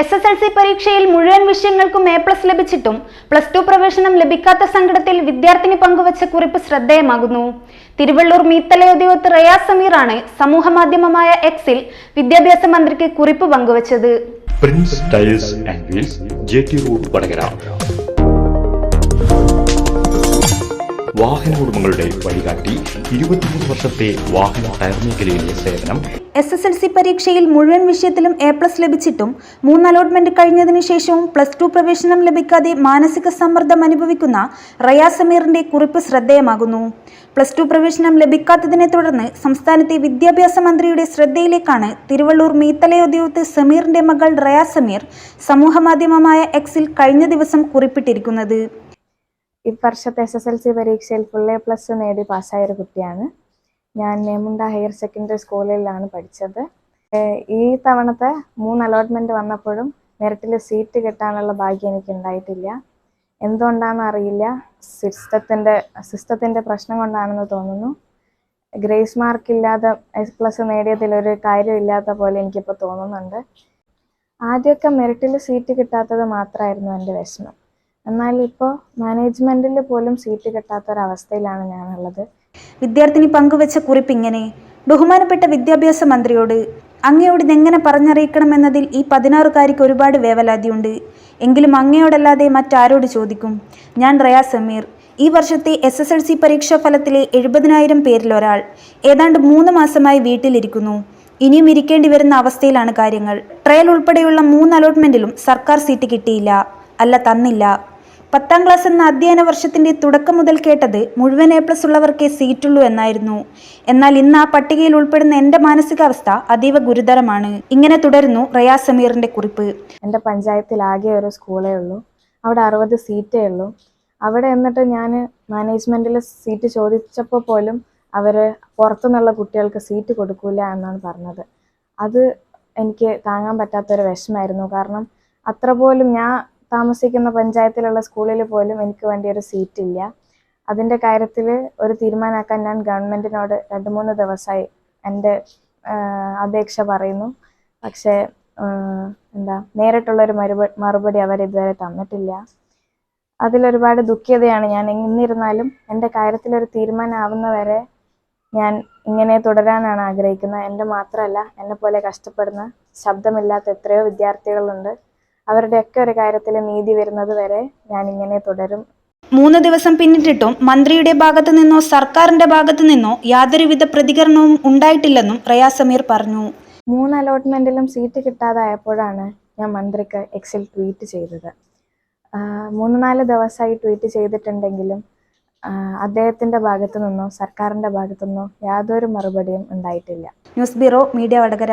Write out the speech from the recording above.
S S L C പരീക്ഷയിൽ മുഴുവൻ വിഷയങ്ങൾക്കും എ പ്ലസ് ലഭിച്ചിട്ടും പ്ലസ് ടു പ്രവേശനം ലഭിക്കാത്ത സങ്കടത്തിൽ വിദ്യാർത്ഥിനി പങ്കുവച്ച കുറിപ്പ് ശ്രദ്ധേയമാകുന്നു. തിരുവള്ളൂർ മീത്തലയോദ്യോഗത്ത് റയാസ് സമീറാണ് സമൂഹ മാധ്യമമായ എക്സിൽ വിദ്യാഭ്യാസ മന്ത്രിക്ക് കുറിപ്പ് പങ്കുവച്ചത്. Prince tyres and wheels J T road Vadakara വാഹന ഉടമകളുടെ വഴികാട്ടി ഇരുപത്തിമൂന്ന് വർഷത്തെ വാഹന ടയർ മേഖലയിലെ സേവനം. എസ് എസ് എൽ സി പരീക്ഷയിൽ മുഴുവൻ വിഷയത്തിലും എ പ്ലസ് ലഭിച്ചിട്ടും മൂന്ന് അലോട്ട്മെന്റ് കഴിഞ്ഞതിനു ശേഷവും പ്ലസ് ടു പ്രവേശനം ലഭിക്കാതെ മാനസിക സമ്മർദ്ദം അനുഭവിക്കുന്ന റയാ സമീറിന്റെ കുറിപ്പ് ശ്രദ്ധേയമാകുന്നു. പ്ലസ് ടു പ്രവേശനം ലഭിക്കാത്തതിനെ തുടർന്ന് സംസ്ഥാനത്തെ വിദ്യാഭ്യാസ മന്ത്രിയുടെ ശ്രദ്ധയിലേക്കാണ് തിരുവള്ളൂർ മീത്തലയോദ്യോഗത്ത് സമീറിന്റെ മകൾ റയാ സമീർ സമൂഹമാധ്യമമായ എക്സിൽ കഴിഞ്ഞ ദിവസം കുറിപ്പിട്ടിരിക്കുന്നത്. ഈ വർഷത്തെ എസ് എസ് എൽ സി പരീക്ഷയിൽ ഫുൾ എ പ്ലസ് നേടി പാസ്സായ ഒരു കുട്ടിയാണ്. ഞാൻ നേമുണ്ട ഹയർ സെക്കൻഡറി സ്കൂളിലാണ് പഠിച്ചത്. ഈ തവണത്തെ മൂന്ന് അലോട്ട്മെന്റ് വന്നപ്പോഴും മെറിറ്റിൽ സീറ്റ് കിട്ടാനുള്ള ഭാഗ്യം എനിക്ക് ഉണ്ടായിട്ടില്ല. എന്തുകൊണ്ടാണെന്ന് അറിയില്ല. സിസ്റ്റത്തിന്റെ സിസ്റ്റത്തിന്റെ പ്രശ്നം കൊണ്ടാണെന്ന് തോന്നുന്നു. ഗ്രേസ് മാർക്ക് ഇല്ലാതെ എസ് പ്ലസ് നേടിയതിലൊരു കാര്യമില്ലാത്ത പോലെ എനിക്കിപ്പോൾ തോന്നുന്നുണ്ട്. ആദ്യമൊക്കെ മെറിറ്റിൽ സീറ്റ് കിട്ടാത്തത് മാത്രമായിരുന്നു എന്റെ വിഷമം. എന്നാൽ ഇപ്പോൾ മാനേജ്മെന്റിൽ പോലും സീറ്റ് കിട്ടാത്ത ഒരു അവസ്ഥയിലാണ് ഞാനുള്ളത്. വിദ്യാർത്ഥിനി പങ്കുവച്ച കുറിപ്പ് ഇങ്ങനെ ബഹുമാനപ്പെട്ട വിദ്യാഭ്യാസ മന്ത്രിയോട് അങ്ങയോട് ഇതെങ്ങനെ പറഞ്ഞറിയിക്കണമെന്നതിൽ ഈ പതിനാറുകാരിക്ക് ഒരുപാട് വേവലാതിയുണ്ട്. എങ്കിലും അങ്ങയോടല്ലാതെ മറ്റാരോട് ചോദിക്കും. ഞാൻ റയാ സമീർ. ഈ വർഷത്തെ എസ് എസ് എൽ സി പരീക്ഷാ ഫലത്തിലെ എഴുപതിനായിരം പേരിൽ ഒരാൾ ഏതാണ്ട് മൂന്ന് മാസമായി വീട്ടിലിരിക്കുന്നു. ഇനിയും ഇരിക്കേണ്ടി വരുന്ന അവസ്ഥയിലാണ് കാര്യങ്ങൾ. ട്രയൽ ഉൾപ്പെടെയുള്ള മൂന്ന് അലോട്ട്മെന്റിലും സർക്കാർ സീറ്റ് കിട്ടിയില്ല. അല്ല തന്നില്ല. പത്താം ക്ലാസ് എന്ന അധ്യയന വർഷത്തിന്റെ തുടക്കം മുതൽ കേട്ടത് മുഴുവൻ എ പ്ലസ് ഉള്ളവർക്കേ സീറ്റുള്ളൂ എന്നായിരുന്നു. എന്നാൽ ഇന്ന് ആ പട്ടികയിൽ ഉൾപ്പെടുന്ന എന്റെ മാനസികാവസ്ഥ അതീവ ഗുരുതരമാണ്. ഇങ്ങനെ തുടരുന്നു റയാസ് സമീറിന്റെ കുറിപ്പ്. എന്റെ പഞ്ചായത്തിൽ ആകെ ഒരു സ്കൂളേ ഉള്ളൂ. അവിടെ അറുപത് സീറ്റേ ഉള്ളൂ. അവിടെ എന്നിട്ട് ഞാൻ മാനേജ്മെന്റിൽ സീറ്റ് ചോദിച്ചപ്പോൾ പോലും അവർ പുറത്തുനിന്നുള്ള കുട്ടികൾക്ക് സീറ്റ് കൊടുക്കൂല എന്നാണ് പറഞ്ഞത്. അത് എനിക്ക് താങ്ങാൻ പറ്റാത്തൊരു വിഷമായിരുന്നു കാരണം അത്ര പോലും ഞാൻ താമസിക്കുന്ന പഞ്ചായത്തിലുള്ള സ്കൂളിൽ പോലും എനിക്ക് വേണ്ടി ഒരു സീറ്റ് ഇല്ല. അതിന്റെ കാര്യത്തിൽ ഒരു തീരുമാനമാക്കാൻ ഞാൻ ഗവൺമെന്റിനോട് രണ്ട് മൂന്ന് ദിവസമായി എന്റെ അപേക്ഷ പറയുന്നു. പക്ഷേ എന്താ നേരിട്ടുള്ളൊരു മറുപടി മറുപടി അവർ ഇതുവരെ തന്നിട്ടില്ല. അതിലൊരുപാട് ദുഃഖ്യതയാണ് ഞാൻ എന്നിരുന്നാലും എന്റെ കാര്യത്തിലൊരു തീരുമാനമാവുന്നവരെ ഞാൻ ഇങ്ങനെ തുടരാനാണ് ആഗ്രഹിക്കുന്നത്. എന്റെ മാത്രമല്ല എന്നെ പോലെ കഷ്ടപ്പെടുന്ന ശബ്ദമില്ലാത്ത എത്രയോ വിദ്യാർത്ഥികളുണ്ട്. അവരുടെയൊക്കെ ഒരു കാര്യത്തിൽ നീതി വരുന്നത് വരെ ഞാൻ ഇങ്ങനെ തുടരും. മൂന്ന് ദിവസം പിന്നിട്ടിട്ടും മന്ത്രിയുടെ ഭാഗത്തു നിന്നോ സർക്കാരിന്റെ ഭാഗത്തു നിന്നോ യാതൊരുവിധ പ്രതികരണവും ഉണ്ടായിട്ടില്ലെന്നും റയാസ് സമീർ പറഞ്ഞു. മൂന്ന് അലോട്ട്മെന്റിലും സീറ്റ് കിട്ടാതായപ്പോഴാണ് ഞാൻ മന്ത്രിക്ക് എക്സിൽ ട്വീറ്റ് ചെയ്തത്. മൂന്ന് നാല് ദിവസമായി ട്വീറ്റ് ചെയ്തിട്ടുണ്ടെങ്കിലും അദ്ദേഹത്തിന്റെ ഭാഗത്തു നിന്നോ സർക്കാരിന്റെ ഭാഗത്തു നിന്നോ യാതൊരു മറുപടിയും ഉണ്ടായിട്ടില്ല. News bureau media Vadakara.